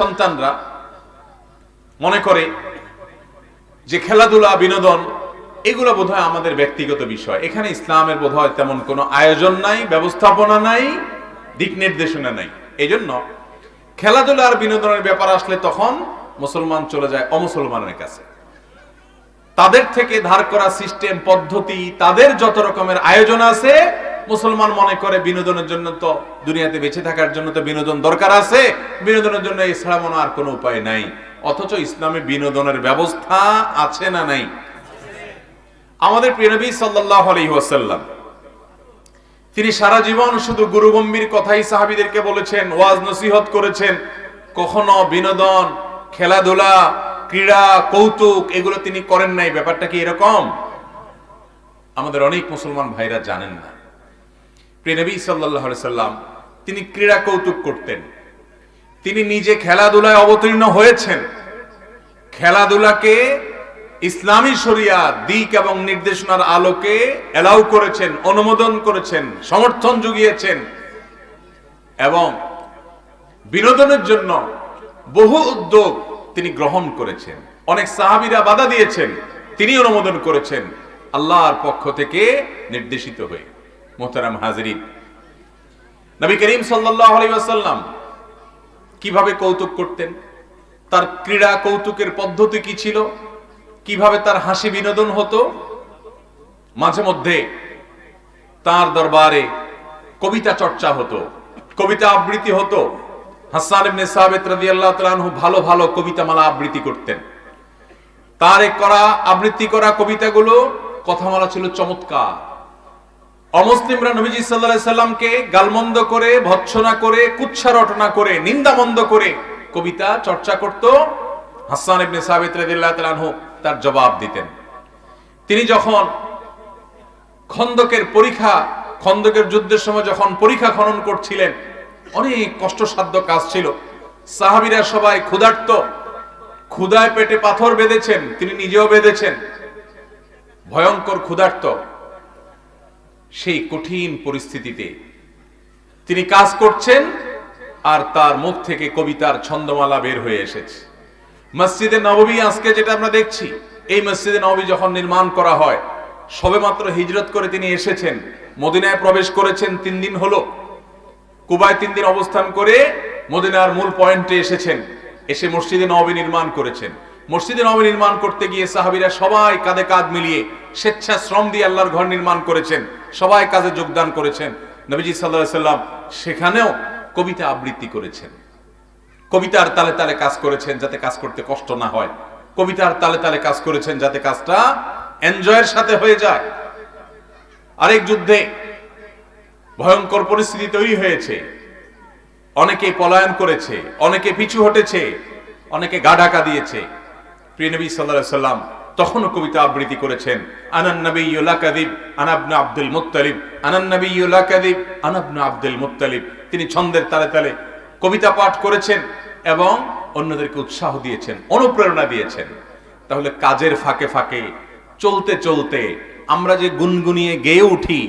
সন্তানরা মনে করে যে খেলাধুলা, বিনোদন, এগুলো বোধহয় আমাদের ব্যক্তিগত বিষয়। এখানে ইসলামের বোধহয় তেমন কোনো আয়োজন নাই, ব্যবস্থাপনা নাই, দিক নির্দেশনা নাই। এই জন্য খেলাধুলা আর বিনোদনের ব্যাপার আসলে তখন মুসলমান চলে যায় অমুসলমানের কাছে। তাদের থেকে ধার করা সিস্টেম পদ্ধতি, তাদের যত রকমের আয়োজন আছে মুসলমান মনে করে বিনোদনের জন্য তো দুনিয়াতে বেঁচে থাকার জন্য তো বিনোদন দরকার আছে। বিনোদনের জন্য এছাড়া মনে আর কোনো উপায় নাই। অথচ ইসলামে বিনোদনের ব্যবস্থা আছে না নাই? আমাদের প্রিয়নবী সাল্লাহ আলাইহি ওয়াসাল্লাম, তিনি সারা জীবন শুধু গুরুগম্ভীর কথাই সাহাবিদেরকে বলেছেন, ওয়াজ নসিহত করেছেন। কখনো বিনোদন, খেলাধুলা, ক্রীড়া, কৌতুক এগুলো তিনি করেন নাই। ব্যাপারটা কি এরকম? আমাদের অনেক মুসলমান ভাইরা জানেন না। প্রিয়নবী সাল্লাহ সাল্লাম, তিনি ক্রীড়া কৌতুক করতেন। তিনি নিজে খেলাধুলায় অবতীর্ণ হয়েছেন। খেলাধুলাকে ইসলামী শরিয়া, দিক এবং নির্দেশনার আলোকে এলাউ করেছেন, অনুমোদন করেছেন, সমর্থন জুগিয়েছেন এবং বিনোদনের জন্য বহু উদ্যোগ তিনি গ্রহণ করেছেন। অনেক সাহাবিরা বাধা দিয়েছেন, তিনি অনুমোদন করেছেন, আল্লাহর পক্ষ থেকে নির্দেশিত হয়ে। মোহতারাম হাজরিন। নবী করিম আলাইসাল্লাম কীভাবে কৌতুক করতেন? তার ক্রীড়া কৌতুকের পদ্ধতি কি ছিল? কীভাবে তার হাসি বিনোদন হতো? মাঝে মধ্যে তার দরবারে কবিতা চর্চা হতো, কবিতা আবৃত্তি হতো। হাসান ইবনে আনহু ভালো ভালো কবিতামালা আবৃত্তি করতেন। তার করা, আবৃত্তি করা কবিতাগুলো, কথামালা ছিল চমৎকার। অমুসলিমরা নবীজি আলাইহি সাল্লামকে গালমন্দ করে, ভৎসনা করে কুচ্ছা রটনা করে, নিন্দামন্দ করে কবিতা চর্চা করত। হাসান ইবনে সাবিত আনহু তার জবাব দিতেন। তিনি যখন খন্দকের পরীক্ষা, খন্দকের যুদ্ধের সময় যখন পরীক্ষা খনন করছিলেন, অনেক কষ্টসাধ্য কাজ ছিল। সাহাবিরা সবাই ক্ষুধার্ত। ক্ষুধায় পেটে পাথর বেঁধেছেন, তিনি নিজেও বেঁধেছেন। ভয়ঙ্কর ক্ষুধার্ত। সেই কঠিন পরিস্থিতিতে। তিনি কাজ করছেন আর তার মুখ থেকে কবিতার ছন্দমালা বের হয়ে এসেছে। মসজিদে নববী আজকে যেটা আমরা দেখছি, এই মসজিদে নববী যখন নির্মাণ করা হয়, সবেমাত্র হিজরত করে তিনি এসেছেন। মদিনায় প্রবেশ করেছেন তিন দিন হলো। কুবায় তিন দিন অবস্থান করে মদিনার মূল পয়েন্টে এসেছেন। এসে মসজিদে নবী নির্মাণ করেছেন। মসজিদে নবী নির্মাণ করতে গিয়ে সাহাবিরা সবাই কাঁধে কাঁধ মিলিয়ে স্বেচ্ছা শ্রম দিয়ে আল্লাহর ঘর নির্মাণ করেছেন, সবাই কাজে যোগদান করেছেন। নবীজি সাল্লাহ সাল্লাম সেখানেও কবিতা আবৃত্তি করেছেন। কবিতার তালে তালে কাজ করেছেন যাতে কাজ করতে কষ্ট না হয়। কবিতার তালে তালে কাজ করেছেন যাতে কাজটা এনজয়ের সাথে হয়ে যায়। আরেক যুদ্ধে ভয়ঙ্কর পরিস্থিতি তৈরি হয়েছে। অনেকে পলায়ন করেছে, অনেকে পিছু হটেছে, অনেকে গা ঢাকা দিয়েছে। প্রিয়নবী সাল্লাহ সাল্লাম তখনও কবিতা আবৃত্তি করেছেন। আব্দুল মুত্তালিব। আনান কাদিব আনাবনা আব্দুল মুত্তালিব। তিনি ছন্দের তালে তালে কবিতা পাঠ করেছেন এবং অন্যদেরকে উৎসাহ দিয়েছেন, অনুপ্রেরণা দিয়েছেন। তাহলে কাজের ফাঁকে ফাঁকে, চলতে চলতে আমরা যে গুনগুনিয়ে গেয়ে উঠি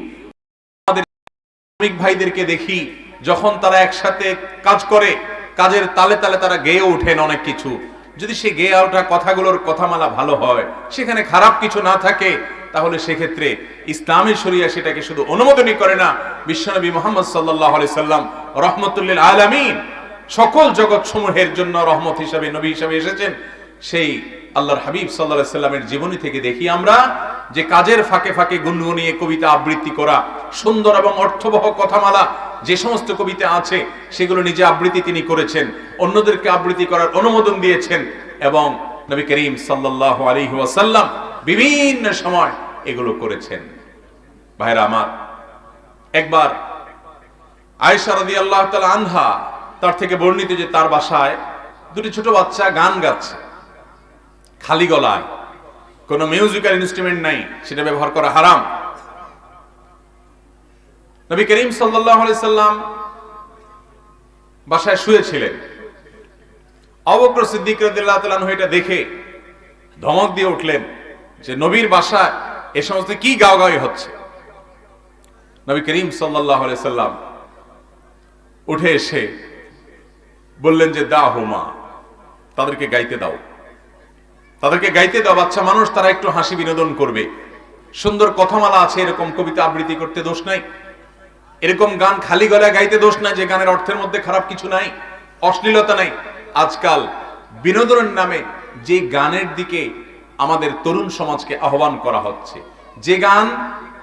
শ্রমিক ভাইদেরকে দেখি, যখন তারা একসাথে কাজ করে, কাজের তালে তালে তারা গেয়ে ওঠেন অনেক কিছু। যদি সে গেয়ে ওঠা কথাগুলোর কথামালা ভালো হয়, সেখানে খারাপ কিছু না থাকে, তাহলে সেক্ষেত্রে ইসলামী শরিয়া সেটাকে শুধু অনুমোদনই করে না। বিশ্বনবী মোহাম্মদ সাল্লাহ সাল্লাম রহমতুল্লিল আলমিন সকল জগৎ সমূহের জন্য রহমত হিসাবে, নবী হিসাবে এসেছেন। সেই আল্লাহর হাবিব সাল্লাহ সাল্লামের জীবনী থেকে দেখি আমরা যে কাজের ফাঁকে ফাঁকে গুনগুনিয়ে কবিতা আবৃত্তি করা, সুন্দর এবং অর্থবহ কথামালা যে সমস্ত কবিতা আছে, সেগুলো নিজে আবৃত্তি তিনি করেছেন, অন্যদেরকে আবৃত্তি করার অনুমোদন দিয়েছেন এবং নবী করিম সাল্লাহ আলী ওয়াসাল্লাম বিভিন্ন সময় এগুলো করেছেন। ভাইরা আমার, একবার আয়েশা রাদি আল্লাহ আনহা তার থেকে বর্ণিত যে তার বাসায় দুটি ছোট বাচ্চা গান গাচ্ছে, খালি গলায়। কোনো মিউজিক্যাল ইনস্ট্রুমেন্ট নাই, সেটা ব্যবহার করা হারাম। নবী করিম সাল্লাম বাসায় শুয়েছিলেন। অবক্র সিদ্দিক এটা দেখে ধমক দিয়ে উঠলেন যে, নবীর বাসায় এ সমস্ত কি গাওয়াগাওয়ি হচ্ছে? নবী করিম সাল্লাম উঠে এসে বললেন যে দা হুমা, তাদেরকে গাইতে দাও। তাদেরকে গাইতে দাও, বাচ্চা মানুষ, তারা একটু হাসি বিনোদন করবে। সুন্দর কথামালা আছে, এরকম কবিতা আবৃত্তি করতে দোষ নাই। এরকম গান খালি গলায় গাইতে দোষ নাই, যে গানের অর্থের মধ্যে খারাপ কিছু নাই, অশ্লীলতা নাই। আজকাল বিনোদনের নামে যে গানের দিকে আমাদের তরুণ সমাজকে আহ্বান করা হচ্ছে। যে গান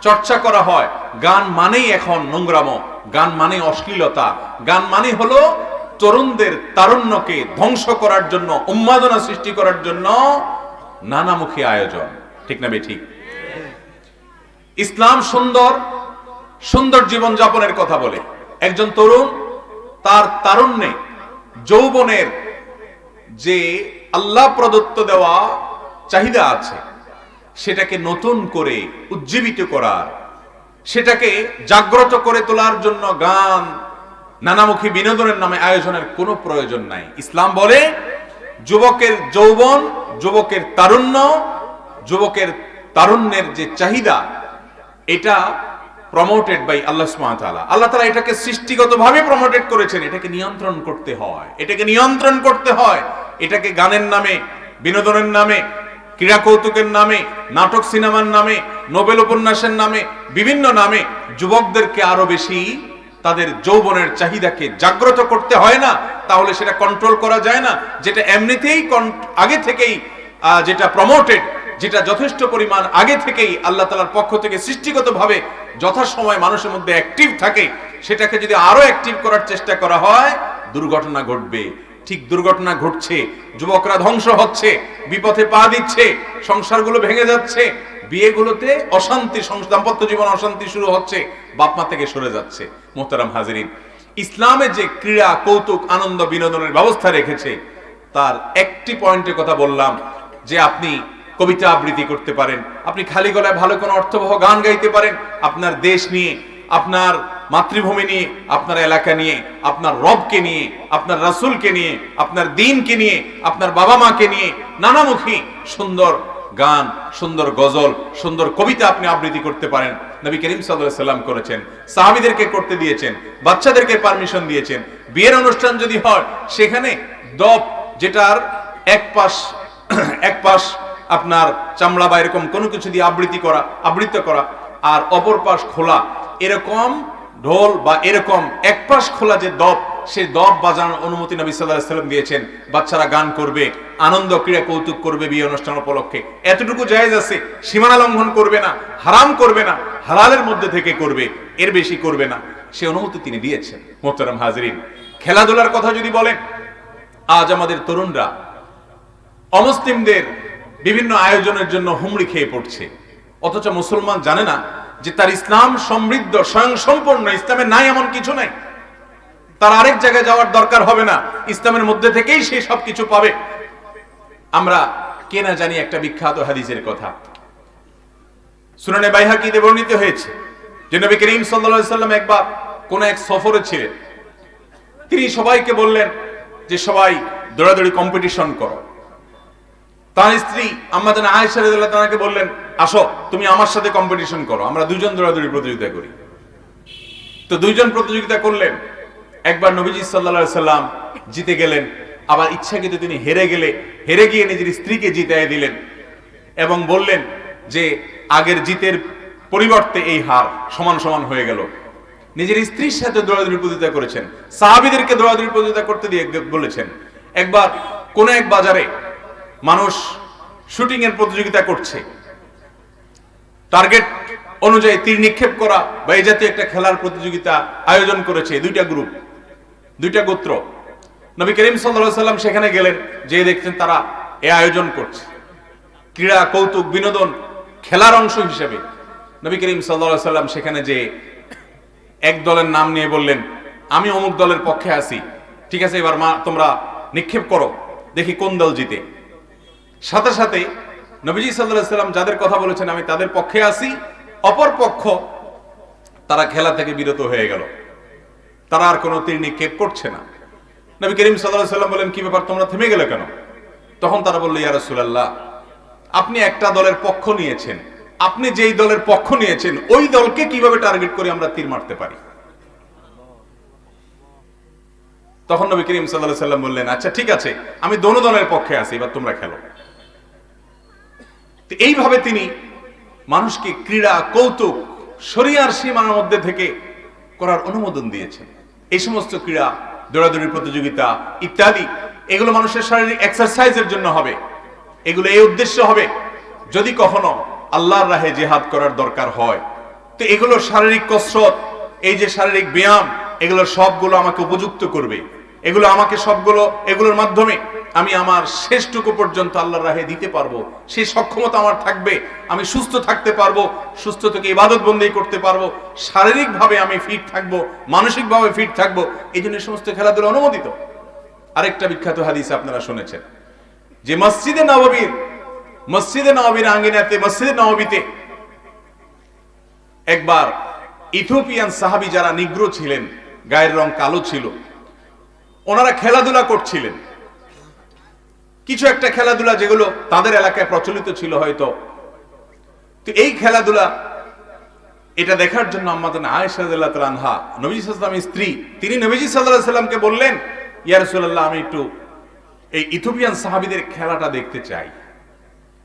চর্চা করা হয়, গান মানেই এখন নোংরাম, গান মানে অশ্লীলতা, গান মানে হলো তরুণদের তারুণ্যকে ধ্বংস করার জন্য, উন্মাদনা সৃষ্টি করার জন্য নানামুখী আয়োজন। ঠিক না বে ঠিক? ইসলাম সুন্দর সুন্দর জীবন যাপনের কথা বলে। একজন তরুণ, তার তারুণ্যে যৌবনের যে আল্লাহ প্রদত্ত দেওয়া চাহিদা আছে, সেটাকে নতুন করে উজ্জীবিত করার, সেটাকে জাগ্রত করে তোলার জন্য গান, নানামুখী বিনোদনের নামে আয়োজনের কোনো প্রয়োজন নাই। ইসলাম বলে, যুবকের যৌবন, যুবকের তারুণ্য, যুবকের তারুণ্যের যে চাহিদা, এটা প্রমোটেড বাই আল্লাহ ওয়া আল্লাহ তাআলা এটাকে সৃষ্টিগতভাবে প্রমোটেড করেছেন। এটাকে নিয়ন্ত্রণ করতে হয়। এটাকে নিয়ন্ত্রণ করতে হয়। এটাকে গানের নামে, বিনোদনের নামে ক্রীড়া কৌতুকের নামে, নাটক সিনেমার নামে, নোবেল উপন্যাসের নামে, বিভিন্ন নামে যুবকদেরকে আরও বেশি তাদের যৌবনের চাহিদাকে জাগ্রত করতে হয় না। তাহলে সেটা কন্ট্রোল করা যায় না। যেটা এমনিতেই আগে থেকেই যেটা প্রমোটেড যেটা যথেষ্ট পরিমাণ আগে থেকেই আল্লাহ তালার পক্ষ থেকে সৃষ্টিগতভাবে যথাসময় মানুষের মধ্যে অ্যাক্টিভ থাকে, সেটাকে যদি আরও অ্যাক্টিভ করার চেষ্টা করা হয়, দুর্ঘটনা ঘটবে। ঠিক দুর্ঘটনা ঘটছে, যুবকরা ধ্বংস হচ্ছে, বিপথে পা দিচ্ছে, সংসারগুলো ভেঙে যাচ্ছে, বিয়েগুলোতে অশান্তি দাম্পত্য জীবন অশান্তি শুরু হচ্ছে, বাপমা থেকে সরে যাচ্ছে। মোহতারাম হাজিরিন ইসলামের যে ক্রীড়া, কৌতুক, আনন্দ, বিনোদনের ব্যবস্থা রেখেছে, তার একটি পয়েন্টের কথা বললাম যে আপনি কবিতা আবৃত্তি করতে পারেন। আপনি খালি গলায় ভালো কোনো অর্থবহ গান গাইতে পারেন, আপনার দেশ নিয়ে, আপনার মাতৃভূমি নিয়ে, আপনার এলাকা নিয়ে, আপনার রবকে নিয়ে, আপনার রাসূলকে নিয়ে, আপনার দিনকে নিয়ে, আপনার বাবা মাকে নিয়ে নানামুখী সুন্দর গান, সুন্দর গজল, সুন্দর কবিতা আপনি আবৃত্তি করতে পারেন। নবী করিম সাল্লাল্লাহু সাল্লাম করেছেন, সাহাবীদেরকে করতে দিয়েছেন, বাচ্চাদেরকে পারমিশন দিয়েছেন। বিয়ের অনুষ্ঠান যদি হয়, সেখানে দপ যেটার এক পাশ এক পাশ আপনার চামড়া বা এরকম কোনো কিছু দিয়ে আবৃত্তি করা, আবৃত্ত করা, আর অপর পাশ খোলা। এরকম ঢোল বা এরকম এক পাশ খোলা যে দপ, সেই দপ বাজানোর অনুমতি নবী সাল্লাহ সাল্লাম দিয়েছেন। বাচ্চারা গান করবে, আনন্দ, ক্রীড়া, কৌতুক করবে বিয়ে অনুষ্ঠান উপলক্ষে। এতটুকু জায়েজ আছে, সীমানা লঙ্ঘন করবে না, হারাম করবে না, হালালের মধ্যে থেকে করবে, এর বেশি করবে না। সে অনুমতি তিনি দিয়েছেন, মোহতারাম হাজরিন। খেলাধুলার কথা যদি বলেন, আজ আমাদের তরুণরা, অমুসলিমদের বিভিন্ন আয়োজনের জন্য হুমড়ি খেয়ে পড়ছে। অথচ মুসলমান জানে না যে তার ইসলাম সমৃদ্ধ স্বয়ং সম্পূর্ণ ইসলামের নাই এমন কিছু নাই। তার আরেক জায়গায় যাওয়ার দরকার হবে না, ইসলামের মধ্যে থেকেই সে সব কিছু পাবে। আমরা কে না জানি একটা বিখ্যাত হাদিসের কথা। সুনানে বাইহাকিতে বর্ণিত হয়েছে যে নবী করিম সাল্লাল্লাহু সাল্লাম একবার কোন এক সফরে ছিলেন। তিনি সবাইকে বললেন যে, সবাই দৌড়াদৌড়ি কম্পিটিশন করো। তার স্ত্রী জান আয়েশা রাদিয়াল্লাহু তাআলাকে বললেন, আসো, তুমি আমার সাথে কম্পিটিশন করো, আমরা দুজন দৌড়াদৌড়ি প্রতিযোগিতা করি। তো দুইজন প্রতিযোগিতা করলেন। একবার নবীজি আলাইহি সাল্লাম জিতে গেলেন, আবার ইচ্ছাকৃত তিনি হেরে গেলে, হেরে গিয়ে নিজের স্ত্রীকে জিতায় দিলেন এবং বললেন যে, আগের জিতের পরিবর্তে এই হার সমান সমান হয়ে গেল। নিজের স্ত্রীর সাথে দৌড়াদৌড়ি প্রতিযোগিতা করেছেন। সাহাবিদেরকে দৌড়াদৌড়ি প্রতিযোগিতা করতে দিয়ে বলেছেন, একবার কোন এক বাজারে মানুষ শুটিং এর প্রতিযোগিতা করছে। টার্গেট অনুযায়ী তীর নিক্ষেপ করা বা এই জাতীয় একটা খেলার প্রতিযোগিতা আয়োজন করেছে দুইটা গ্রুপ দুইটা গোত্র। নবী করিম সাল্লাল্লাহু সাল্লাম সেখানে গেলেন যে দেখছেন তারা এ আয়োজন করছে। ক্রীড়া, কৌতুক, বিনোদন খেলার অংশ হিসেবে নবী করিম সাল্লাল্লাহু সাল্লাম সেখানে যে এক দলের নাম নিয়ে বললেন, আমি অমুক দলের পক্ষে আছি। ঠিক আছে, এবার মা, তোমরা নিক্ষেপ করো। দেখি কোন দল জিতে। সাথে সাথে নবীজি সাল্লাল্লাহু সাল্লাম যাদের কথা বলেছেন, আমি তাদের পক্ষে আসি অপর পক্ষ তারা খেলা থেকে বিরত হয়ে গেল। তারা আর কোনো তীর নিক্ষেপ করছে না। নবী করিম সাল্লাহ সাল্লাম বলেন কি ব্যাপার, তোমরা থেমে গেলে কেন? তখন তারা বলল, ইয়া আপনি একটা দলের পক্ষ নিয়েছেন। আপনি যেই দলের পক্ষ নিয়েছেন, ওই দলকে কীভাবে টার্গেট করে আমরা তীর মারতে পারি? তখন নবী করিম সাল্লাহ সাল্লাম বললেন আচ্ছা ঠিক আছে, আমি দোনো দলের পক্ষে আছি, এবার তোমরা খেলো। তো এইভাবে তিনি মানুষকে ক্রীড়া, কৌতুক শরিয়ার সীমার মধ্যে থেকে করার অনুমোদন দিয়েছেন। এই সমস্ত ক্রীড়া, দৌড়াদৌড়ি প্রতিযোগিতা ইত্যাদি, এগুলো মানুষের শারীরিক এক্সারসাইজের জন্য হবে। এগুলো এই উদ্দেশ্য হবে। যদি কখনো আল্লাহর রাহে জেহাদ করার দরকার হয়, তো এগুলো শারীরিক কসরত, এই যে শারীরিক ব্যায়াম, এগুলো সবগুলো আমাকে উপযুক্ত করবে। এগুলো আমাকে সবগুলো, এগুলোর মাধ্যমে আমি আমার শেষটুকু পর্যন্ত আল্লাহর রাহে দিতে পারব। সেই সক্ষমতা আমার থাকবে, আমি সুস্থ থাকতে পারব, সুস্থ থেকে ইবাদত বন্দি করতে পারব, শারীরিকভাবে আমি ফিট থাকব, মানসিকভাবে ফিট থাকব, এই জন্য সমস্ত খেলাধুলা অনুমোদিত। আরেকটা বিখ্যাত হাদিস আপনারা শুনেছেন, যে মসজিদে নববীর মসজিদে নববীর আঙ্গিনাতে মসজিদে নববীতে একবার ইথিওপিয়ান সাহাবি যারা নিগ্র ছিলেন, গায়ের রং কালো ছিল, ওনারা খেলাধুলা করছিলেন। কিছু একটা খেলাধুলা যেগুলো তাদের এলাকায় প্রচলিত ছিল হয়তো। তো এই খেলাধুলা, এটা দেখার জন্য আমাদের আয়েশা আনহা নবী সাল্লামের স্ত্রী, তিনি নবীজি সাল্লাহ সাল্লামকে বললেন, ইয়া রাসূলুল্লাহ, আমি একটু এই ইথিওপিয়ান সাহাবিদের খেলাটা দেখতে চাই।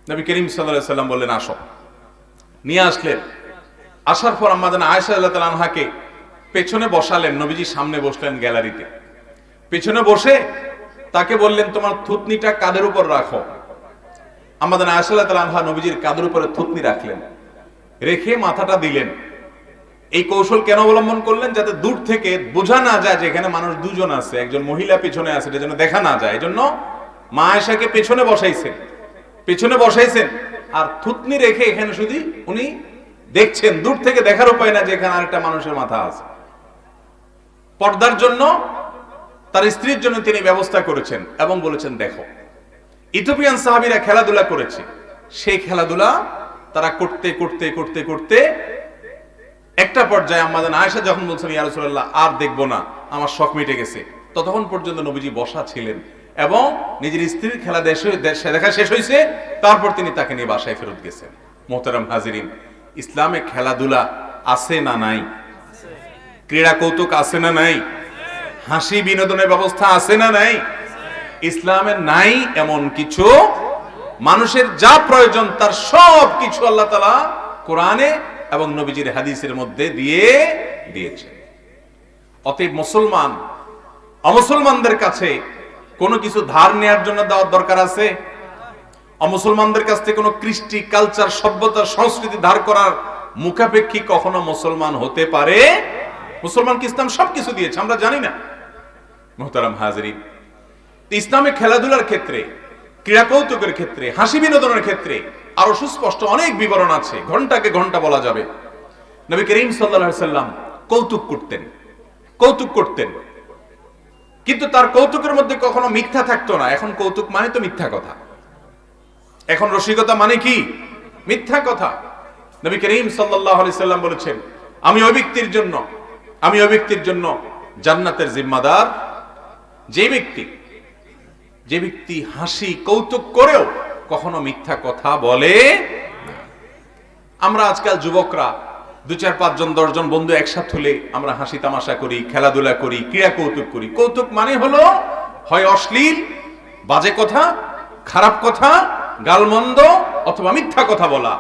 নবী করিম সাল্লাহ সাল্লাম বললেন, আসো। নিয়ে আসলেন। আসার পর আমাদের আয়েশা আল্লাহ আনহাকে পেছনে বসালেন, নবীজি সামনে বসলেন গ্যালারিতে। পেছনে বসে তাকে বললেন, তোমার থুতনিটা কাদের উপর রাখো? আমাদের আয়সাল্লাহ আনহা নবীজির কাদের উপরে থুতনি রাখলেন, রেখে মাথাটা দিলেন। এই কৌশল কেন অবলম্বন করলেন? যাতে দূর থেকে বোঝা না যায় যে এখানে মানুষ দুজন আছে, একজন মহিলা পেছনে আছে, এটা যেন দেখা না যায়। এজন্য মা আয়েশাকে পেছনে বসাইছেন পেছনে বসাইছেন, আর থুতনি রেখে এখানে শুধু উনি দেখছেন। দূর থেকে দেখার উপায় না যে এখানে আরেকটা মানুষের মাথা আছে। পর্দার জন্য তার স্ত্রীর জন্য তিনি ব্যবস্থা করেছেন এবং বলেছেন, দেখো ইথোপিয়ান সাহাবিরা খেলাধুলা করেছে। সেই খেলাধুলা তারা করতে করতে করতে করতে একটা পর্যায়ে আমাদের আয়েশা যখন বলছেন, ইয়া রাসূলুল্লাহ, আর দেখব না, আমার শখ মিটে গেছে। ততক্ষণ পর্যন্ত নবীজি বসা ছিলেন এবং নিজের স্ত্রীর খেলা দেখা শেষ হয়েছে তারপর তিনি তাকে নিয়ে বাসায় ফেরত গেছেন। মোহতারাম হাজিরিন, ইসলামে খেলাধুলা আছে না নাই? ক্রীড়া কৌতুক আছে না নাই? হাসি বিনোদনের ব্যবস্থা আছে না নাই? ইসলামের নাই এমন কিছু? মানুষের যা প্রয়োজন তার সব কিছু আল্লাহ তালা কোরআনে এবং নবীজির হাদিসের মধ্যে দিয়ে দিয়েছে। অতএব মুসলমান, অমুসলমানদের কাছে কোনো কিছু ধার নেয়ার জন্য দেওয়ার দরকার আছে? অমুসলমানদের কাছ থেকে কোনো কৃষ্টি কালচার সভ্যতা, সংস্কৃতি ধার করার মুখাপেক্ষী কখনো মুসলমান হতে পারে? মুসলমানকে ইসলাম সবকিছু দিয়েছে, আমরা জানি না। মোহতারাম হাজরিন ইসলামে খেলাধুলার ক্ষেত্রে ক্রীড়া কৌতুকের ক্ষেত্রে, হাসি বিনোদনের ক্ষেত্রে আরও সুস্পষ্ট অনেক বিবরণ আছে। ঘন্টাকে ঘণ্টা বলা যাবে। নবী করিম সাল্লাম কৌতুক করতেন। কৌতুক করতেন। কিন্তু তার কৌতুকের মধ্যে কখনো মিথ্যা থাকতো না। এখন কৌতুক মানে তো মিথ্যা কথা। এখন রসিকতা মানে কি? মিথ্যা কথা। নবী করিম সাল্লাম বলেছেন, আমি ওই ব্যক্তির জন্য, আমি ওই ব্যক্তির জন্য জান্নাতের জিম্মাদার যে ব্যক্তি যে ব্যক্তি হাসি, কৌতুক করেও কখনো মিথ্যা কথা বলে আমরা আজকাল যুবকরা দু চার পাঁচজন, দশজন বন্ধু একসাথে হলে আমরা হাসি তামাশা করি, খেলাধুলা করি, ক্রীড়া কৌতুক করি। কৌতুক মানে হলো, হয় অশ্লীল, বাজে কথা, খারাপ কথা, গালমন্দ অথবা মিথ্যা কথা বলা।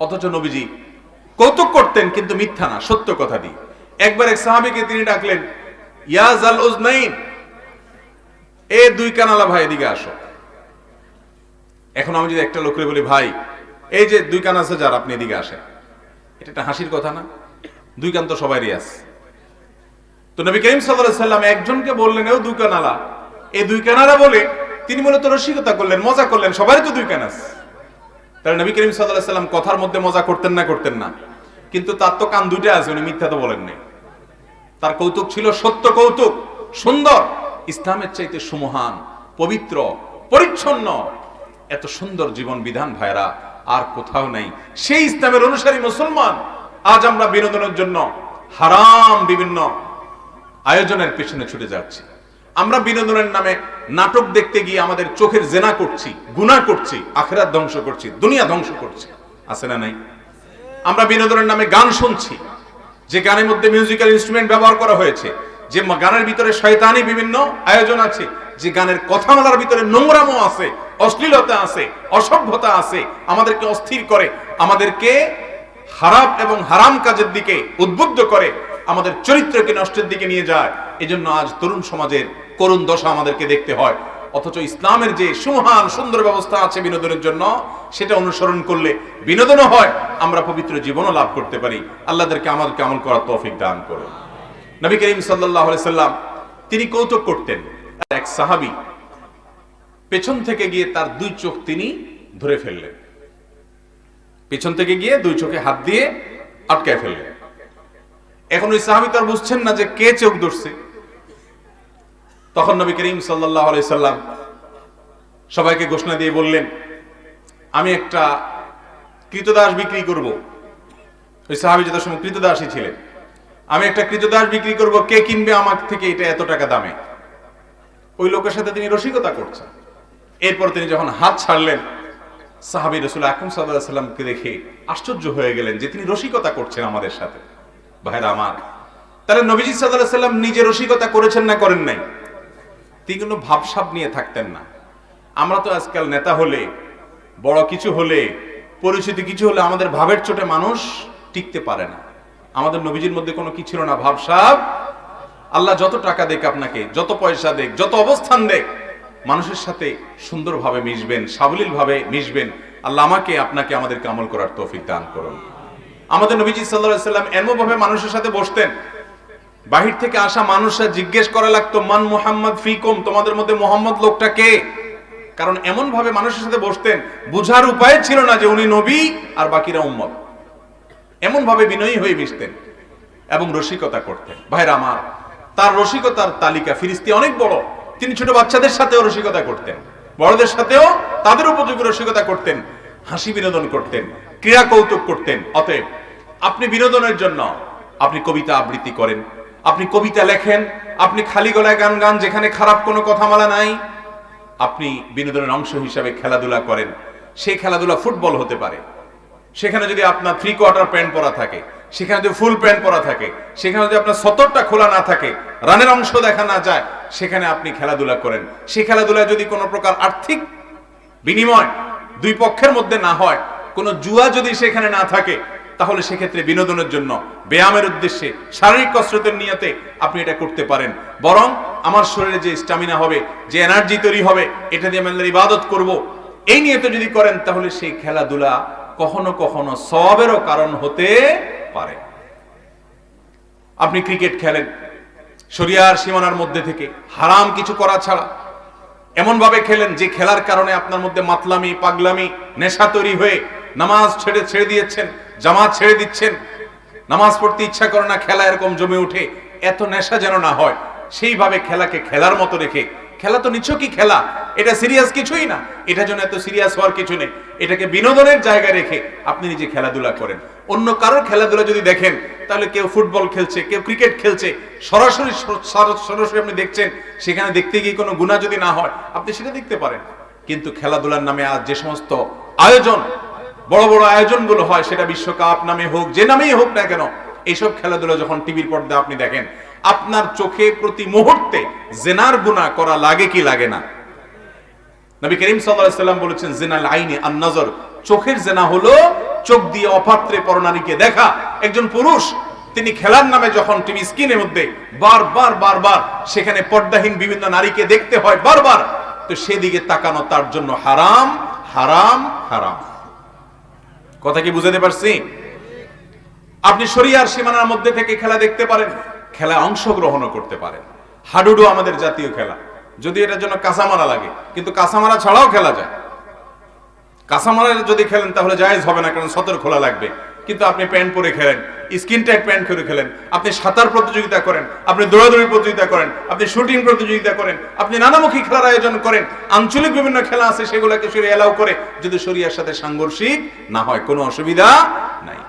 অথচ নবীজি কৌতুক করতেন কিন্তু মিথ্যা না, সত্য কথা দিয়ে। একবার এক সাহাবিকে তিনি ডাকলেন ইয়াজ আল উজনাইন? এ দুই কানালা ভাই, এদিকে আসো। এখন আমি যদি একটা লোকরে বলি, ভাই, এই যে দুই কান আছে যার, আপনি এদিকে আসেন। এটা একটা হাসির কথা না? দুই কান তো সবাই আছে। তো নবী করিম সাল্লাম একজনকে বললেন ও দুই কানালা। এই দুই কানালা বলে, তিনি মূলত রসিকতা করলেন, মজা করলেন, সবারই তো দুই কান আছে। তাহলে নবী করিম সাল্লাম কথার মধ্যে মজা করতেন না করতেন না। কিন্তু তার তো কান দুইটা আছে, উনি মিথ্যা তো বলেন নাই তার কৌতুক ছিল সত্য কৌতুক, সুন্দর। ইসলামের চাইতে সুমহান, পবিত্র, পরিচ্ছন্ন। এত সুন্দর জীবন বিধান ভাইরা আর কোথাও নাই। সেই ইসলামের অনুসারী মুসলমান আজ আমরা বিনোদনের জন্য হারাম বিভিন্ন আয়োজনের পেছনে ছুটে যাচ্ছি। আমরা বিনোদনের নামে নাটক দেখতে গিয়ে আমাদের চোখের জেনা করছি, গুণা করছি, আখেরাত ধ্বংস করছি, দুনিয়া ধ্বংস করছি। আছে না নাই? আমরা বিনোদনের নামে গান শুনছি, যে গানের মধ্যে মিউজিক্যাল ইনস্ট্রুমেন্ট ব্যবহার করা হয়েছে। যে গানের ভিতরে শয়তানি বিভিন্ন আয়োজন আছে, যে গানের কথা বলার ভিতরে নোংরামো আছে, অশ্লীলতা আছে, অসভ্যতা আছে, আমাদেরকে অস্থির করে, আমাদেরকে খারাপ এবং হারাম কাজের দিকে উদ্বুদ্ধ করে, আমাদের চরিত্রকে নষ্টের দিকে নিয়ে যায়, এজন্য আজ তরুণ সমাজের করুণ দশা আমাদেরকে দেখতে হয়। অথচ ইসলামের যে সুমহান সুন্দর ব্যবস্থা আছে বিনোদনের জন্য, সেটা অনুসরণ করলে বিনোদনও হয়, আমরা পবিত্র জীবনও লাভ করতে পারি। আল্লাহদেরকে আমাদেরকে আমল করার তৌফিক দান করুন। নবী করিম সাল্লাম, তিনি কৌতুক করতেন। এক সাহাবী পেছন থেকে গিয়ে তার দুই চোখ তিনি ধরে ফেললেন। পেছন থেকে গিয়ে দুই চোখে হাত দিয়ে আটকায় ফেললেন। এখন ওই সাহাবী তার বুঝছেন না যে কে চোখ ধরছে। তখন নবী করিম সাল্লাম সবাইকে ঘোষণা দিয়ে বললেন, আমি একটা কৃতদাস বিক্রি করব। ওই সাহাবি যত সময় কৃতদাসই ছিলেন। আমি একটা কৃতদাস বিক্রি করব, কে কিনবে আমার থেকে এটা এত টাকা দামে? ওই লোকের সাথে তিনি রসিকতা করছেন। এরপর তিনি যখন হাত ছাড়লেন, সাহাবি রসুল সাল্লাহ সাল্লামকে দেখে আশ্চর্য হয়ে গেলেন যে তিনি রসিকতা করছেন আমাদের সাথে। ভাইরা আমার, তাহলে নবীজি সাল্লাম নিজে রসিকতা করেছেন না করেন নাই? তিনি কোনো ভাবসাব নিয়ে থাকতেন না। আমরা তো আজকাল নেতা হলে, বড় কিছু হলে, পরিচিতি কিছু হলে আমাদের ভাবের চোটে মানুষ টিকতে পারে না। আমাদের নবীজির মধ্যে কোনো কি ছিল না? ভাবসাব। আল্লাহ যত টাকা দেখ আপনাকে, যত পয়সা দেখ যত অবস্থান দেখ মানুষের সাথে সুন্দরভাবে মিশবেন সাবলীল ভাবে মিশবেন। আল্লাহ আমাকে, আপনাকে আমাদেরকে আমল করার তৌফিক দান করুন। আমাদের নবীজি সাল্লাহ সাল্লাম এমনভাবে মানুষের সাথে বসতেন। বাহির থেকে আসা মানুষরা জিজ্ঞেস করা লাগতো, মান মোহাম্মদ ফিকুম? তোমাদের মধ্যে মোহাম্মদ লোকটা কে? কারণ এমনভাবে মানুষের সাথে বসতেন, বুঝার উপায় ছিল না যে উনি নবী আর বাকিরা উম্মত। এমন ভাবে বিনয়ী হয়ে মিশতেন এবং রসিকতা করতেন। ভাইরা আমার, তার রসিকতার তালিকা ফিরিস্তি অনেক বড়। তিনি ছোট বাচ্চাদের সাথেও রসিকতা করতেন। বড়দের সাথেও তাদের উপযোগী রসিকতা করতেন, হাসি বিনোদন করতেন ক্রীড়া কৌতুক করতেন। অতএব আপনি বিনোদনের জন্য আপনি কবিতা আবৃত্তি করেন, আপনি কবিতা লেখেন, আপনি খালি গলায় গান গান, যেখানে খারাপ কোনো কথামালা নাই, আপনি বিনোদনের অংশ হিসাবে খেলাধুলা করেন। সেই খেলাধুলা ফুটবল হতে পারে সেখানে যদি আপনার থ্রি কোয়ার্টার প্যান্ট পরা থাকে, সেখানে যদি ফুল প্যান্ট পরা থাকে, সেখানে যদি আপনার সতরটা খোলা না থাকে, রানের অংশ দেখা না যায়, সেখানে আপনি খেলাধুলা করেন। সেই খেলাধুলায় যদি কোনো প্রকার আর্থিক বিনিময় দুই পক্ষের মধ্যে না হয়, কোনো জুয়া যদি সেখানে না থাকে, তাহলে সেক্ষেত্রে বিনোদনের জন্য ব্যায়ামের উদ্দেশ্যে শারীরিক কসরতের নিয়তে আপনি এটা করতে পারেন। বরং আমার শরীরে যে স্টামিনা হবে, যে এনার্জি তৈরি হবে, এটা দিয়ে আমি ইবাদত করব, এই নিয়তে যদি করেন, তাহলে সেই খেলাধুলা কখনো কখনো সবেরও কারণ হতে পারে। আপনি ক্রিকেট খেলেন, শরিয়ার সীমানার মধ্যে থেকে হারাম কিছু করা ছাড়া এমন ভাবে খেলেন যে খেলার কারণে আপনার মধ্যে মাতলামি, পাগলামি, নেশা তৈরি হয়ে নামাজ ছেড়ে ছেড়ে দিয়েছেন, জামাত ছেড়ে দিচ্ছেন, নামাজ পড়তে ইচ্ছা করে না খেলা এরকম জমে উঠে এত নেশা যেন না হয়, সেইভাবে খেলাকে খেলার মতো রেখে, খেলা তো নিছকই খেলা এটা সিরিয়াস কিছুই না। এটা জন্য এত সিরিয়াস হওয়ার কিছু নেই। এটাকে বিনোদনের জায়গায় রেখে আপনি নিজে খেলাধুলা করেন। অন্য কারোর খেলাধুলা যদি দেখেন, তাহলে কেউ ফুটবল খেলছে, কেউ ক্রিকেট খেলছে, সরাসরি সরাসরি আপনি দেখছেন, সেখানে দেখতে গিয়ে কোনো গুণা যদি না হয়, আপনি সেটা দেখতে পারেন। কিন্তু খেলাধুলার নামে আজ যে সমস্ত আয়োজন, বড় বড় আয়োজনগুলো হয়, সেটা বিশ্বকাপ নামে হোক, যে নামেই হোক না কেন এইসব খেলাধুলা যখন টিভির পর্দা আপনি দেখেন, আপনার চোখে প্রতি মুহূর্তে জেনার গুণা করা লাগে কি লাগে না? নবী করিম সাল্লাম বলেছেন, জেনাল আইনি আন নজর চোখের জেনা হলো চোখ দিয়ে অপাত্রে পরনারীকে দেখা। একজন পুরুষ, তিনি খেলার নামে যখন টিভি স্ক্রিনের মধ্যে বারবার বারবার সেখানে পর্দাহীন বিভিন্ন নারীকে দেখতে হয় বারবার তো সেদিকে তাকানো তার জন্য হারাম হারাম হারাম। কথা কি বুঝাতে পারছি? আপনি শরিয়ার সীমানার মধ্যে থেকে খেলা দেখতে পারেন খেলা অংশগ্রহণও করতে পারেন। হাডুডু আমাদের জাতীয় খেলা। যদি এটার জন্য কাঁচামারা লাগে, কিন্তু কাঁচামারা ছাড়াও খেলা যায়। কাঁচামারা যদি খেলেন, তাহলে জায়েজ হবে না, কারণ সতর খোলা লাগবে। কিন্তু আপনি প্যান্ট পরে খেলেন, স্কিন টাইট প্যান্ট করে খেলেন, আপনি সাঁতার প্রতিযোগিতা করেন, আপনি দৌড়াদৌড়ি প্রতিযোগিতা করেন, আপনি শুটিং প্রতিযোগিতা করেন, আপনি নানামুখী খেলার আয়োজন করেন, আঞ্চলিক বিভিন্ন খেলা আছে, সেগুলোকে সরিয়ে এলাও করে যদি শরিয়ার সাথে সাংঘর্ষিক না হয়, কোনো অসুবিধা নাই।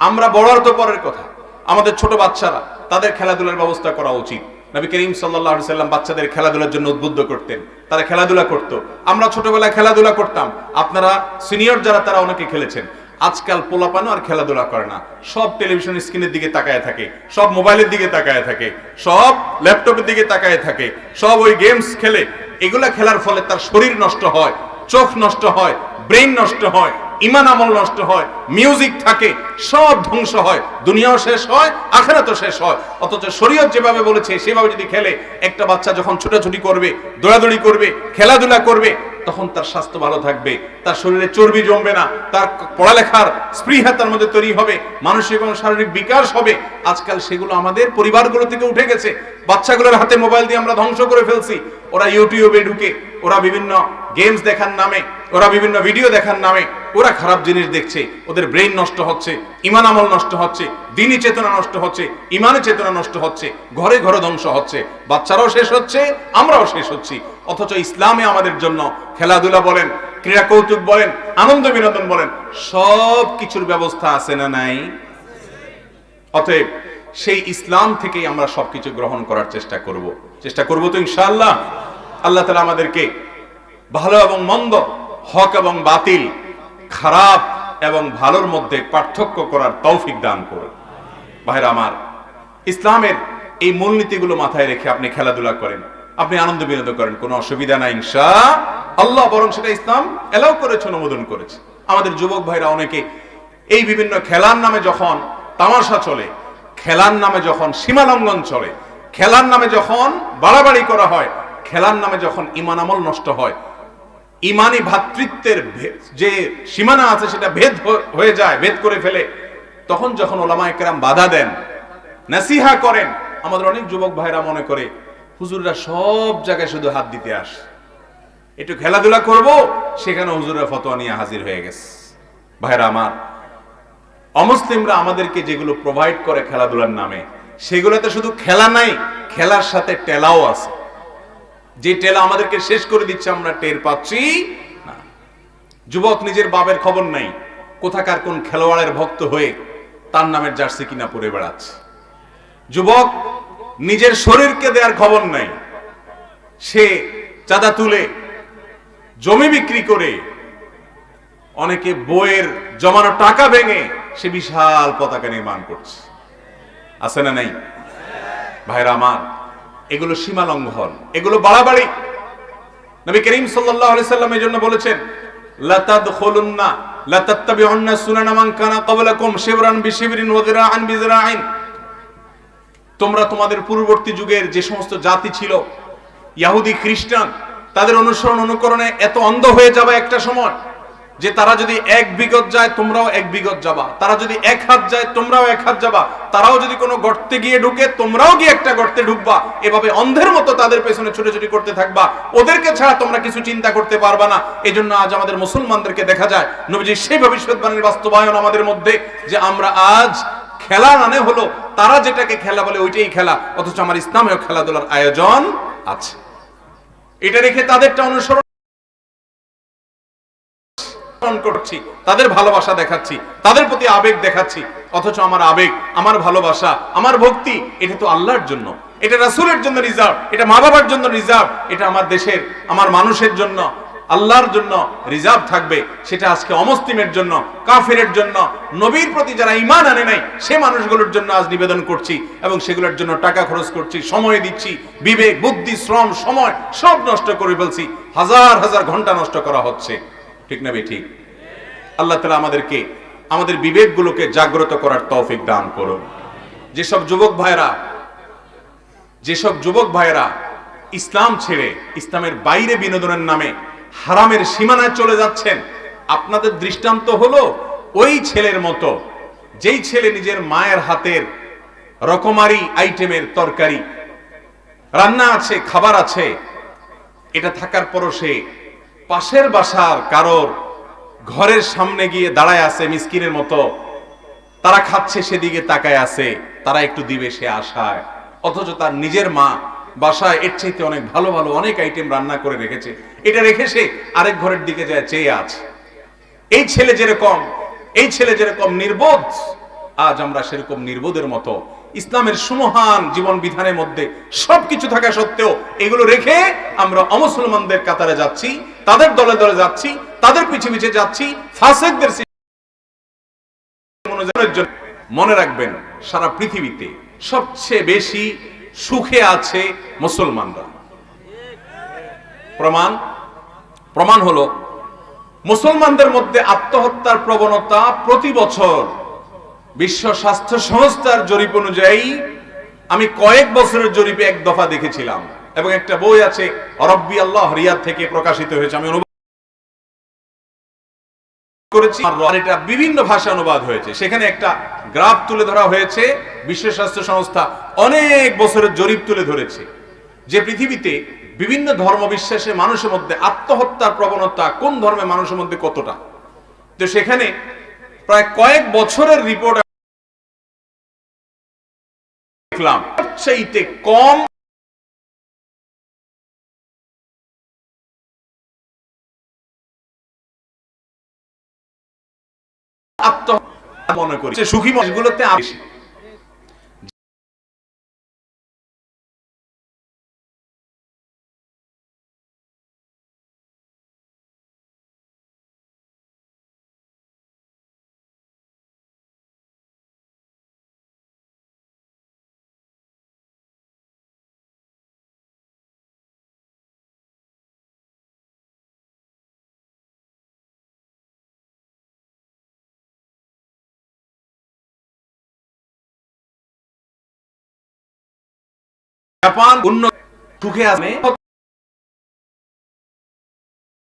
আমরা বড় অর্থ পরের কথা। আমাদের ছোট বাচ্চারা, তাদের খেলাধুলার ব্যবস্থা করা উচিত। নবী করিম আলাইহি সাল্লাম বাচ্চাদের খেলাধুলার জন্য উদ্বুদ্ধ করতেন। তারা খেলাধুলা করত। আমরা ছোটবেলায় খেলাধুলা করতাম। আপনারা সিনিয়র যারা, তারা অনেকে খেলেছেন। আজকাল পোলাপানো আর খেলাধুলা করে না। সব টেলিভিশন স্ক্রিনের দিকে তাকায় থাকে। সব মোবাইলের দিকে তাকায় থাকে। সব ল্যাপটপের দিকে তাকায় থাকে। সব ওই গেমস খেলে। এগুলা খেলার ফলে তার শরীর নষ্ট হয়, চোখ নষ্ট হয় ব্রেন নষ্ট হয়। ইমান আমল নষ্ট হয় মিউজিক থাকে, সব ধ্বংস হয়, দুনিয়াও শেষ হয়, আখেরাতও শেষ হয়। অথচ শরীয়ত যেভাবে বলেছে, সেভাবে যদি খেলে, একটা বাচ্চা যখন ছোটাছুটি করবে, দৌড়াদৌড়ি করবে, খেলাধুলা করবে, তখন তার স্বাস্থ্য ভালো থাকবে, তার শরীরে চর্বি জমবে না, তার পড়ালেখার স্পৃহা তার মধ্যে তৈরি হবে, মানসিক এবং শারীরিক বিকাশ হবে। আজকাল সেগুলো আমাদের পরিবারগুলো থেকে উঠে গেছে। বাচ্চাগুলোর হাতে মোবাইল দিয়ে আমরা ধ্বংস করে ফেলছি। ওরা ইউটিউবে ঢুকে, ওরা বিভিন্ন গেমস দেখার নামে, ওরা বিভিন্ন ভিডিও দেখার নামে, ওরা খারাপ জিনিস দেখছে, ওদের ব্রেন নষ্ট হচ্ছে, ইমান আমল নষ্ট হচ্ছে, দিনই চেতনা নষ্ট হচ্ছে ইমানের চেতনা নষ্ট হচ্ছে, ঘরে ঘরে ধ্বংস হচ্ছে, বাচ্চারাও শেষ হচ্ছে, আমরাও শেষ হচ্ছি। অথচ ইসলামে আমাদের জন্য খেলাধুলা বলেন ক্রীড়া কৌতুক বলেন, আনন্দ বিনোদন বলেন, সব কিছুর ব্যবস্থা আছে না নাই? অতএব সেই ইসলাম থেকেই আমরা সবকিছু গ্রহণ করার চেষ্টা করব। চেষ্টা করব তো ইনশাআল্লাহ। আল্লাহ তালা আমাদেরকে ভালো এবং মন্দ, হক এবং বাতিল, খারাপ এবং ভালোর মধ্যে পার্থক্য করার তৌফিক দান করুন। ভাইরা আমার, ইসলামের এই মূলনীতিগুলো মাথায় রেখে আপনি খেলাধুলা করেন, আপনি আনন্দ বিনোদন করেন, কোনো অসুবিধা নাই, ইনশা আল্লাহ, বরং সেটা ইসলাম এলাও করেছে, অনুমোদন করেছে। আমাদের যুবক ভাইরা অনেকে এই বিভিন্ন খেলার নামে যখন তামাশা চলে, খেলার নামে যখন সীমালঙ্ঘন চলে, খেলার নামে যখন বাড়াবাড়ি করা হয়, খেলার নামে যখন ইমান আমল নষ্ট হয় ইমানি ভ্রাতৃত্বের ভে- যে সীমানা আছে সেটা ভেদ হয়ে যায়, ভেদ করে ফেলে। তখন যখন ওলামায়ে কেরাম বাধা দেন, নাসিহা করেন, আমাদের অনেক যুবক ভাইরা মনে করে, হুজুররা সব জায়গায় শুধু হাত দিতে আস। একটু খেলাধুলা করব, সেখানে হুজুরের ফতোয়া নিয়ে হাজির হয়ে গেছে। ভাইরা আমার, অমুসলিমরা আমাদেরকে যেগুলো প্রোভাইড করে খেলাধুলার নামে, সেগুলোতে শুধু খেলা নাই, খেলার সাথে টেলাও আছে। যে টেলা আমাদেরকে শেষ করে দিচ্ছে, আমরা টের পাচ্ছি না। যুবক, নিজের বাবের খবর নাই। কোথাকার কোন খেলোয়াড়ের ভক্ত হয়ে তার নামের জার্সি কিনা পরে বেড়াচ্ছে। যুবক, নিজের শরীরকে দেওয়ার খবর নাই। সে চাঁদা তুলে জমি বিক্রি করে অনেকে বইয়ের জমানো টাকা ভেঙে সে বিশাল পতাকা নির্মাণ করছে। আছে না নাই? ভাইরা আমার এগুলো সীমা লঙ্ঘন, এগুলো বাড়াবাড়ি। নবী করিম সাল্লাল্লাহু এই জন্য বলেছেন তোমরা তোমাদের পূর্ববর্তী যুগের যে সমস্ত জাতি ছিল ইহুদি খ্রিস্টান, তাদের অনুসরণ, অনুকরণে এত অন্ধ হয়ে যাবে একটা সময়। যে তারা যদি এক বিগত যায়, তোমরাও এক বিগত যাবা। তারা যদি এক হাত যায়, তোমরাও এক হাত যাবা। তারাও যদি কোনো গর্তে গিয়ে ঢুকে, তোমরাও গিয়ে একটা গর্তে ঢুকবা। এভাবে অন্ধের মতো তাদের পেছনে ছুটোছুটি করতে থাকবা। ওদেরকে ছাড়া তোমরা কিছু চিন্তা করতে পারবা না। এই জন্য আজ আমাদের মুসলমানদেরকে দেখা যায়, নবীজি সেই ভবিষ্যৎবাণীর বাস্তবায়ন আমাদের মধ্যে, যে আমরা আজ খেলা মানে হলো, তারা যেটাকে খেলা বলে ওইটাই খেলা, অথচ আমার ইসলামেও খেলাধুলার আয়োজন আছে। এটা রেখে তাদেরটা অনুসরণ করছি, তাদের ভালোবাসা দেখাচ্ছি, তাদের প্রতি আবেগ দেখাচ্ছি, অথচ আমার আবেগ, আমার ভালোবাসা, আমার ভক্তি, এটা তো আল্লাহর জন্য। এটা রাসূলের জন্য রিজার্ভ এটা মা বাবার জন্য রিজার্ভ এটা আমার দেশের, আমার মানুষের জন্য, আল্লাহর জন্য রিজার্ভ থাকবে, সেটা আজকে অমুসলিমের জন্য, কাফেরের জন্য, নবীর প্রতি যারা ইমান আনে নাই, সে মানুষগুলোর জন্য আজ নিবেদন করছি, এবং সেগুলোর জন্য টাকা খরচ করছি, সময় দিচ্ছি, বিবেক, বুদ্ধি, শ্রম, সময় সব নষ্ট করে ফেলছি, হাজার হাজার ঘণ্টা নষ্ট করা হচ্ছে। ঠিক না ঠিক? আল্লাহ তালা আমাদেরকে, আমাদের বিবেকগুলোকে জাগ্রত করার তৌফিক দান করুন। যেসব যুবক ভাইরা যেসব যুবক ভাইরা ইসলাম ছেড়ে, ইসলামের বাইরে বিনোদনের নামে হারামের সীমানায় চলে যাচ্ছেন, আপনাদের দৃষ্টান্ত হলো ওই ছেলের মতো, যেই ছেলে নিজের মায়ের হাতের রকমারি আইটেমের তরকারি, রান্না আছে, খাবার আছে, এটা থাকার পরও সে পাশের বাসার কারোর ঘরের সামনে গিয়ে দাঁড়ায় আছে মিসকিনের মতো। তারা খাচ্ছে, সেদিকে তাকায় আছে। তারা একটু দিবে, সে আশায়। অথচ তার নিজের মা বাসায় এর চাইতে অনেক ভালো ভালো অনেক আইটেম রান্না করে রেখেছে। এটা রেখে সে আরেক ঘরের দিকে যায়, চেয়ে আছে। এই ছেলে যেরকম, এই ছেলে যেরকম নির্বোধ, আজ আমরা সেরকম নির্বোধের মতো ইসলামের সুমহান জীবন বিধানের মধ্যে সবকিছু থাকা সত্ত্বেও এগুলো রেখে আমরা অমুসলমানদের কাতারে যাচ্ছি, তাদের দলে দলে যাচ্ছি, তাদের পিছে পিছে যাচ্ছি, ফাসেকদের মনে রাখবেন, সারা পৃথিবীতে সবচেয়ে বেশি সুখে আছে মুসলমানরা। প্রমাণ প্রমাণ হলো, মুসলমানদের মধ্যে আত্মহত্যার প্রবণতা প্রতি বছর বিশ্ব স্বাস্থ্য সংস্থার জরিপ অনুযায়ী আমি কয়েক বছরের জরিপে এক দফা দেখেছিলাম এবং একটা বই আছে, রব্বি আল্লাহ রিয়াদ থেকে প্রকাশিত হয়েছে। আমি অনুবাদ করেছি। আর এটা বিভিন্ন ভাষা অনুবাদ হয়েছে। সেখানে একটা গ্রাফ তুলে ধরা হয়েছে। বিশ্ব স্বাস্থ্য সংস্থা অনেক বছরের জরিপ তুলে ধরেছে। যে পৃথিবীতে বিভিন্ন ধর্ম বিশ্বাসে মানুষের মধ্যে আত্মহত্যার প্রবণতা কোন ধর্মে মানুষের মধ্যে কতটা? তো সেখানে প্রায় কয়েক বছরের রিপোর্ট দেখলাম সেইতে কম মনে করি। সুখী মানুষগুলোতে বেশি জাপান উন্নত সুখে আছে।